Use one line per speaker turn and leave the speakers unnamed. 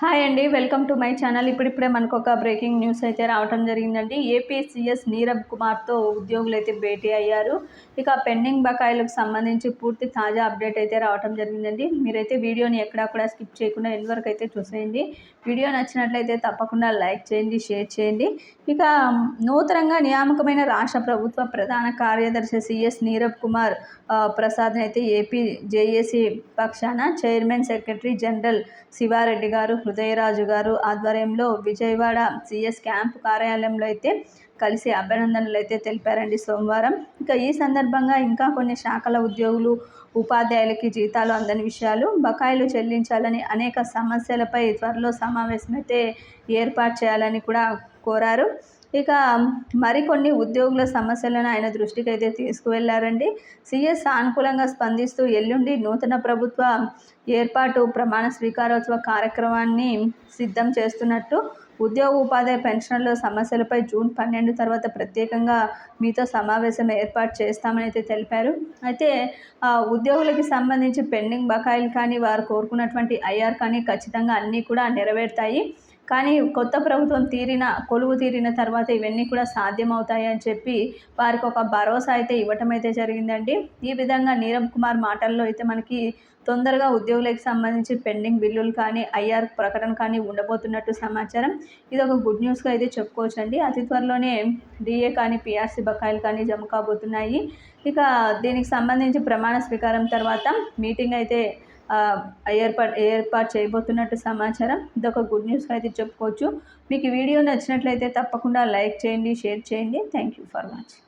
Hi అండి welcome to my channel. ఇప్పుడిప్పుడే మనకు ఒక బ్రేకింగ్ న్యూస్ అయితే రావటం జరిగిందండి. ఏపీసీఎస్ నీరబ్ కుమార్తో ఉద్యోగులు అయితే భేటీ అయ్యారు. ఇక పెండింగ్ బకాయిలకు సంబంధించి పూర్తి తాజా అప్డేట్ అయితే రావటం జరిగిందండి. మీరైతే వీడియోని ఎక్కడా కూడా స్కిప్ చేయకుండా ఎన్నివరకు అయితే చూసేయండి. వీడియో నచ్చినట్లయితే తప్పకుండా లైక్ చేయండి షేర్ చేయండి. ఇక నూతనంగా నియామకమైన రాష్ట్ర ప్రభుత్వ ప్రధాన కార్యదర్శి సిఎస్ నీరబ్ కుమార్ ప్రసాద్ అయితే ఏపీ జేఏసీ పక్షాన chairman secretary general Sivareddy garu Hrudayaraju garu ఆధ్వర్యంలో విజయవాడ సిఎస్ క్యాంప్ కార్యాలయంలో అయితే కలిసి అభినందనలు అయితే తెలిపారండి సోమవారం. ఇక ఈ సందర్భంగా ఇంకా కొన్ని శాఖల ఉద్యోగులు ఉపాధ్యాయులకి జీతాలు అందని విషయాలు బకాయిలు చెల్లించాలని అనేక సమస్యలపై త్వరలో సమావేశం అయితే ఏర్పాటు చేయాలని కూడా కోరారు. ఇక మరికొన్ని ఉద్యోగుల సమస్యలను ఆయన దృష్టికి అయితే తీసుకువెళ్ళారండి. సీఎస్ సానుకూలంగా స్పందిస్తూ ఎల్లుండి నూతన ప్రభుత్వ ఏర్పాటు ప్రమాణ స్వీకారోత్సవ కార్యక్రమాన్ని సిద్ధం చేస్తున్నట్టు ఉద్యోగ ఉపాధి పెన్షన్ల సమస్యలపై జూన్ పన్నెండు తర్వాత ప్రత్యేకంగా మీతో సమావేశం ఏర్పాటు చేస్తామని అయితే తెలిపారు. అయితే ఉద్యోగులకి సంబంధించి పెండింగ్ బకాయిలు కానీ వారు కోరుకున్నటువంటి ఐఆర్ కానీ ఖచ్చితంగా అన్నీ కూడా నెరవేరుతాయి. కానీ కొత్త ప్రభుత్వం తీరిన కొలువు తీరిన తర్వాత ఇవన్నీ కూడా సాధ్యమవుతాయని చెప్పి వారికి ఒక భరోసా అయితే ఇవ్వటం అయితే జరిగిందండి. ఈ విధంగా నీరవ్ కుమార్ మాటల్లో అయితే మనకి తొందరగా ఉద్యోగులకు సంబంధించి పెండింగ్ బిల్లులు కానీ ఐఆర్ ప్రకటన కానీ ఉండబోతున్నట్టు సమాచారం. ఇది ఒక గుడ్ న్యూస్గా అయితే చెప్పుకోవచ్చండి. అతి త్వరలోనే డిఏ కానీ పిఆర్సీ బకాయిలు కానీ జమ కాబోతున్నాయి. ఇక దీనికి సంబంధించి ప్రమాణ స్వీకారం తర్వాత మీటింగ్ అయితే ఏర్పాటు ఏర్పాటు చేయబోతున్నట్టు సమాచారం. ఇదొక గుడ్ న్యూస్ అయితే చెప్పుకోవచ్చు. మీకు వీడియో నచ్చినట్లయితే తప్పకుండా లైక్ చేయండి షేర్ చేయండి. Thank you for watching.